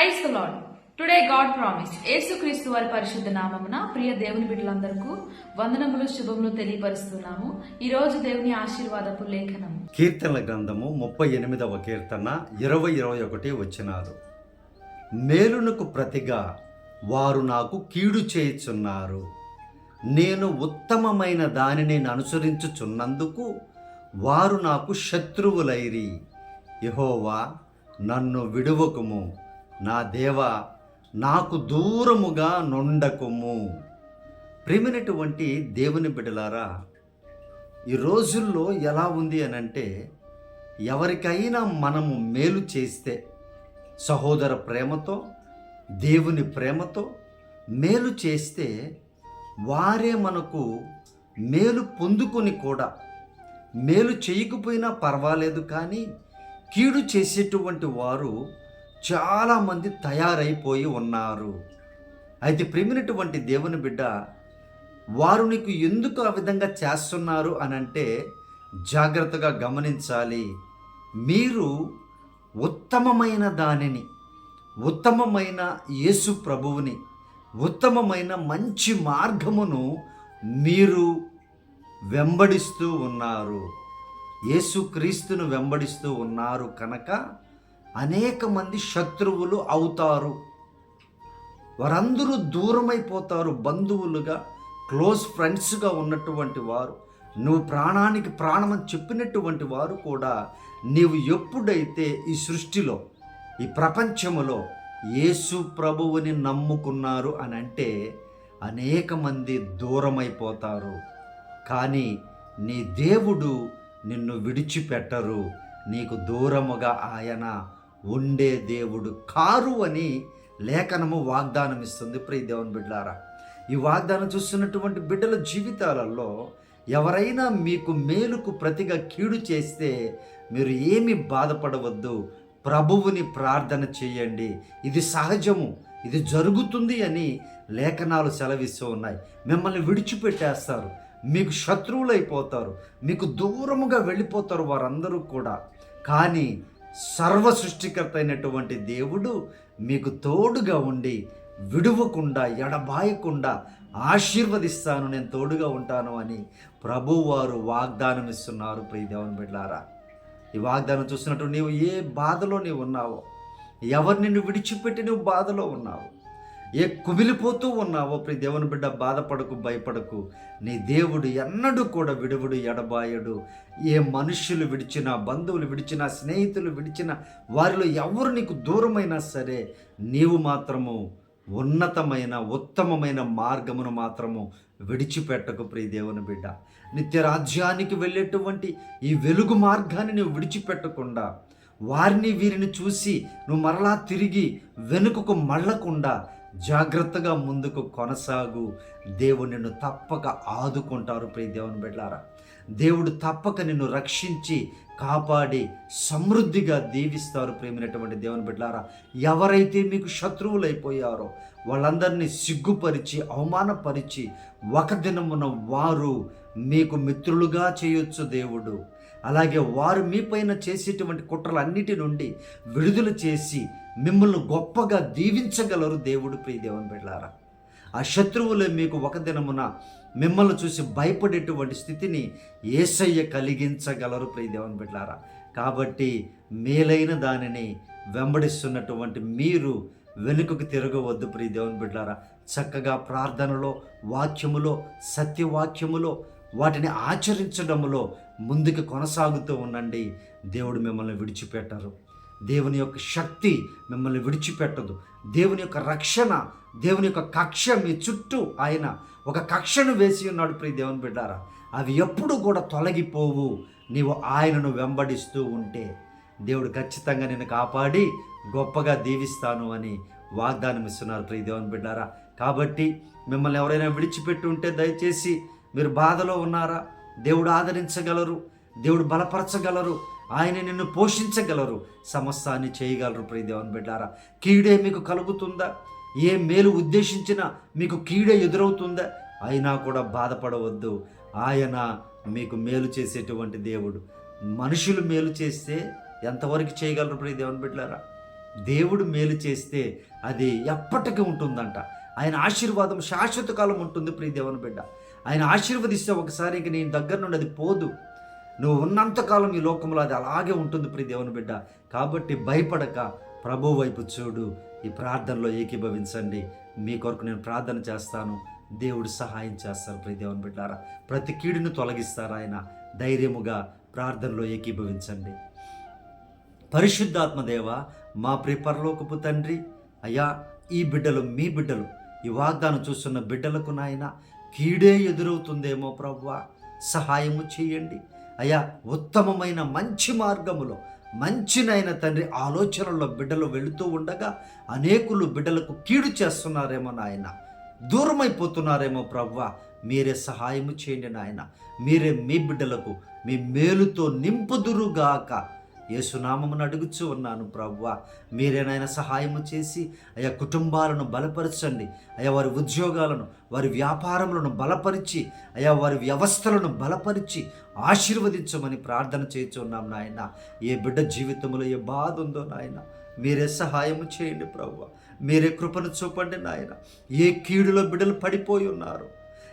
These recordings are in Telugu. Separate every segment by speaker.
Speaker 1: Praise Lord today God promise Yesu Kristu వారి పరిశుద్ధ నామమున ప్రియ దేవుని బిడ్డలందరికీ వందనములు శుభములు తెలియపరుస్తున్నాము. ఈ రోజు దేవుని ఆశీర్వాదపు లేఖనము.
Speaker 2: కీర్తనల గ్రంథము ముప్పై ఎనిమిదవ కీర్తన ఇరవై ఇరవై ఒకటి వచ్చినారు మేలునకు ప్రతిగా వారు నాకు కీడు చేయుచున్నారు. నేను ఉత్తమమైన దానిని అనుసరించుచున్నందుకు వారు నాకు శత్రువులైరి. యహోవా నన్ను విడువకుము. నా దేవ నాకు దూరముగా నుండకుము. ప్రేమినటువంటి దేవుని బిడలారా ఈ రోజుల్లో ఎలా ఉంది అని అంటే ఎవరికైనా మనము మేలు చేస్తే సహోదర ప్రేమతో దేవుని ప్రేమతో మేలు చేస్తే వారే మనకు మేలు పొందుకొని కూడా మేలు చేయకపోయినా పర్వాలేదు కానీ కీడు చేసేటువంటి వారు చాలామంది తయారైపోయి ఉన్నారు. అయితే ప్రేమినటువంటి దేవుని బిడ్డ వారు నీకు ఎందుకు ఆ విధంగా చేస్తున్నారు అని అంటే జాగ్రత్తగా గమనించాలి. మీరు ఉత్తమమైన దానిని ఉత్తమమైన యేసు ప్రభువుని ఉత్తమమైన మంచి మార్గమును మీరు వెంబడిస్తూ ఉన్నారు. యేసుక్రీస్తును వెంబడిస్తూ ఉన్నారు కనుక అనేక మంది శత్రువులు అవుతారు. వారందరూ దూరమైపోతారు బంధువులుగా క్లోజ్ ఫ్రెండ్స్గా ఉన్నటువంటి వారు నువ్వు ప్రాణానికి ప్రాణం అని చెప్పినటువంటి వారు కూడా నీవు ఎప్పుడైతే ఈ సృష్టిలో ఈ ప్రపంచములో యేసు ప్రభువుని నమ్ముకున్నారు అని అంటే అనేక మంది దూరమైపోతారు. కానీ నీ దేవుడు నిన్ను విడిచిపెట్టరు. నీకు దూరముగా ఆయన ఉండే దేవుడు కారు అని లేఖనము వాగ్దానం ఇస్తుంది ప్రియ దేవుని బిడ్డారా ఈ వాగ్దానం చూస్తున్నటువంటి బిడ్డల జీవితాలలో ఎవరైనా మీకు మేలుకు ప్రతిగా కీడు చేస్తే మీరు ఏమి బాధపడవద్దు. ప్రభువుని ప్రార్థన చేయండి. ఇది సహజము ఇది జరుగుతుంది అని లేఖనాలు సెలవిస్తూ ఉన్నాయి. మిమ్మల్ని విడిచిపెట్టేస్తారు మీకు శత్రువులైపోతారు మీకు దూరముగా వెళ్ళిపోతారు వారందరూ కూడా. కానీ సర్వ సృష్టికర్త అయినటువంటి దేవుడు మీకు తోడుగా ఉండి విడువకుండా ఎడబాయకుండా ఆశీర్వదిస్తాను నేను తోడుగా ఉంటాను అని ప్రభువారు వాగ్దానం ఇస్తున్నారు. ప్రియ దేవుని బిడ్డారా ఈ వాగ్దానం చూసినట్టు నీవు ఏ బాధలో నీవు ఉన్నావో ఎవరిని నువ్వు విడిచిపెట్టి నువ్వు బాధలో ఉన్నావు ఏ కుమిలిపోతూ ఉన్నావో ప్రి దేవుని బిడ్డ బాధపడకు భయపడకు. నీ దేవుడు ఎన్నడూ కూడా విడువుడు ఎడబాయడు. ఏ మనుష్యులు విడిచిన బంధువులు విడిచిన స్నేహితులు విడిచిన వారిలో ఎవరు నీకు దూరమైనా సరే నీవు మాత్రము ఉన్నతమైన ఉత్తమమైన మార్గమును మాత్రము విడిచిపెట్టకు ప్రియ దేవుని బిడ్డ. నిత్య రాజ్యానికి వెళ్ళేటువంటి ఈ వెలుగు మార్గాన్ని నువ్వు విడిచిపెట్టకుండా వారిని వీరిని చూసి నువ్వు మరలా తిరిగి వెనుకకు మళ్ళకుండా జాగ్రత్తగా ముందుకు కొనసాగు. దేవుడు నిన్ను తప్పక ఆదుకుంటారు ప్రియ దేవుని బిడ్డారా దేవుడు తప్పక నిన్ను రక్షించి కాపాడి సమృద్ధిగా దీవిస్తారు ప్రేమినటువంటి దేవుని బిడ్డారా ఎవరైతే మీకు శత్రువులైపోయారో వాళ్ళందరినీ సిగ్గుపరిచి అవమానపరిచి ఒక దినమున వారు మీకు మిత్రులుగా చేయొచ్చు దేవుడు. అలాగే వారు మీపైన చేసేటువంటి కుట్రలన్నిటి నుండి విడుదల చేసి మిమ్మల్ని గొప్పగా దీవించగలరు దేవుడు ప్రియ దేవుని బిడ్డారా ఆ శత్రువులు మీకు ఒక దినమున మిమ్మల్ని చూసి భయపడేటువంటి స్థితిని ఏసయ్య కలిగించగలరు ప్రియ దేవుని బిడ్డారా కాబట్టి మేలైన దానిని వెంబడిస్తున్నటువంటి మీరు వెనుకకు తిరగవద్దు ప్రియ దేవుని బిడ్డారా చక్కగా ప్రార్థనలో వాక్యములో సత్యవాక్యములో వాటిని ఆచరించడంలో ముందుకు కొనసాగుతూ ఉండండి. దేవుడు మిమ్మల్ని విడిచిపెట్టరు. దేవుని యొక్క శక్తి మిమ్మల్ని విడిచిపెట్టదు. దేవుని యొక్క రక్షణ దేవుని యొక్క కక్ష మీ చుట్టూ ఆయన ఒక కక్షను వేసి ఉన్నాడు ప్రియ దేవుని బిడ్డారా. అవి ఎప్పుడు కూడా తొలగిపోవు. నీవు ఆయనను వెంబడిస్తూ ఉంటే దేవుడు ఖచ్చితంగా నేను కాపాడి గొప్పగా దీవిస్తాను అని వాగ్దానం ఇస్తున్నారు ప్రియ దేవుని బిడ్డారా. కాబట్టి మిమ్మల్ని ఎవరైనా విడిచిపెట్టి ఉంటే దయచేసి మీరు బాధలో ఉన్నారా? దేవుడు ఆదరించగలరు దేవుడు బలపరచగలరు ఆయన నిన్ను పోషించగలరు. సమస్తాన్ని చేయగలరు ప్రియ దేవుని బిడ్డారా. కీడే మీకు కలుగుతుందా? ఏ మేలు ఉద్దేశించినా మీకు కీడే ఎదురవుతుందా? అయినా కూడా బాధపడవద్దు. ఆయన మీకు మేలు చేసేటువంటి దేవుడు. మనుషులు మేలు చేస్తే ఎంతవరకు చేయగలరు ప్రియ దేవుని బిడ్డారా? దేవుడు మేలు చేస్తే అది ఎప్పటికీ ఉంటుందంట. ఆయన ఆశీర్వాదం శాశ్వత కాలం ఉంటుంది ప్రియ దేవుని బిడ్డ. ఆయన ఆశీర్వదిస్తే ఒకసారి ఇంక నేను దగ్గర నుండి అది పోదు. నువ్వు ఉన్నంతకాలం ఈ లోకంలో అది అలాగే ఉంటుంది ప్రి దేవుని బిడ్డ. కాబట్టి భయపడక. ప్రభు వైపు చూడు. ఈ ప్రార్థనలో ఏకీభవించండి. మీ కొరకు నేను ప్రార్థన చేస్తాను. దేవుడు సహాయం చేస్తారు ప్రి దేవుని బిడ్డారా. ప్రతి కీడును తొలగిస్తారు ఆయన. ధైర్యముగా ప్రార్థనలో ఏకీభవించండి. పరిశుద్ధాత్మదేవ మా ప్రియ పరలోకపు తండ్రి అయ్యా ఈ బిడ్డలు మీ బిడ్డలు ఈ వాగ్దానం చూస్తున్న బిడ్డలకు నాయన కీడే ఎదురవుతుందేమో ప్రవ్వా? సహాయము చేయండి. అయ్యా ఉత్తమమైన మంచి మార్గములో మంచినైన తండ్రి ఆలోచనల్లో బిడ్డలు వెళుతూ ఉండగా అనేకులు బిడ్డలకు కీడు చేస్తున్నారేమో నాయన. దూరమైపోతున్నారేమో ప్రవ్వా? మీరే సహాయము చేయండి నాయన. మీరే మీ బిడ్డలకు మీ మేలుతో నింపుదురుగాక. యేసునామమును అడుగుచూ ఉన్నాను ప్రవ్వా మీరేనైనా సహాయము చేసి అయా కుటుంబాలను బలపరచండి. అయా వారి ఉద్యోగాలను వారి వ్యాపారములను బలపరిచి అయా వారి వ్యవస్థలను బలపరిచి ఆశీర్వదించమని ప్రార్థన చేస్తున్నాం నాయన. ఏ బిడ్డ జీవితంలో ఏ బాధ ఉందో నాయన మీరే సహాయము చేయండి ప్రవ్వ మీరే కృపను చూపండి నాయన. ఏ కీడులో బిడ్డలు పడిపోయి ఉన్నారు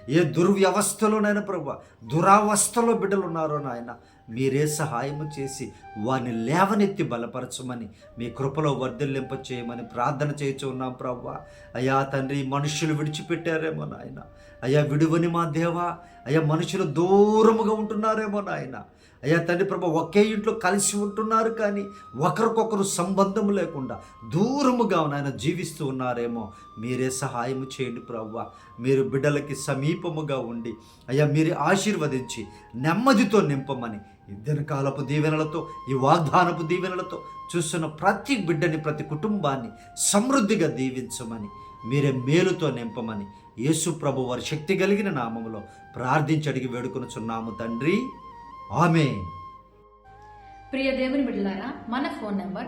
Speaker 2: ఏ దుర్వ్యవస్థలోనైనా ప్రభు దురావస్థలో బిడ్డలు ఉన్నారో నాయన మీరే సహాయము చేసి వారిని లేవనెత్తి బలపరచమని మీ కృపలో వర్ధిల్లింప చేయమని ప్రార్థన చేయించు ఉన్నాం ప్రవ్వ. అయ్యా తండ్రి మనుషులు విడిచిపెట్టారేమో నాయన. అయ్యా విడువని మా దేవా. అయ్యా మనుషులు దూరముగా ఉంటున్నారేమో నాయన. అయ్యా తండ్రి ప్రభా ఒకే ఇంట్లో కలిసి ఉంటున్నారు కానీ ఒకరికొకరు సంబంధం లేకుండా దూరముగా నాయన జీవిస్తూ ఉన్నారేమో. మీరే సహాయం చేయండి ప్రవ్వ. మీరు బిడ్డలకి సమీపముగా ఉండి అయ్యా మీరే ఆశీర్వదించి నెమ్మదితో నింపమని ఇద్దరి కాలపు దీవెనలతో ఈ వాగ్దానపు దీవెనలతో చూస్తున్న ప్రతి బిడ్డని ప్రతి కుటుంబాన్ని సమృద్ధిగా దీవించమని మీరే మేలుతో నింపమని యేసు ప్రభు వారి శక్తి కలిగిన నామములో ప్రార్థించి అడిగి వేడుకొనుచున్నాము తండ్రి. ఆమె
Speaker 1: ప్రియ దేవుని బిడ్డలారా మన phone number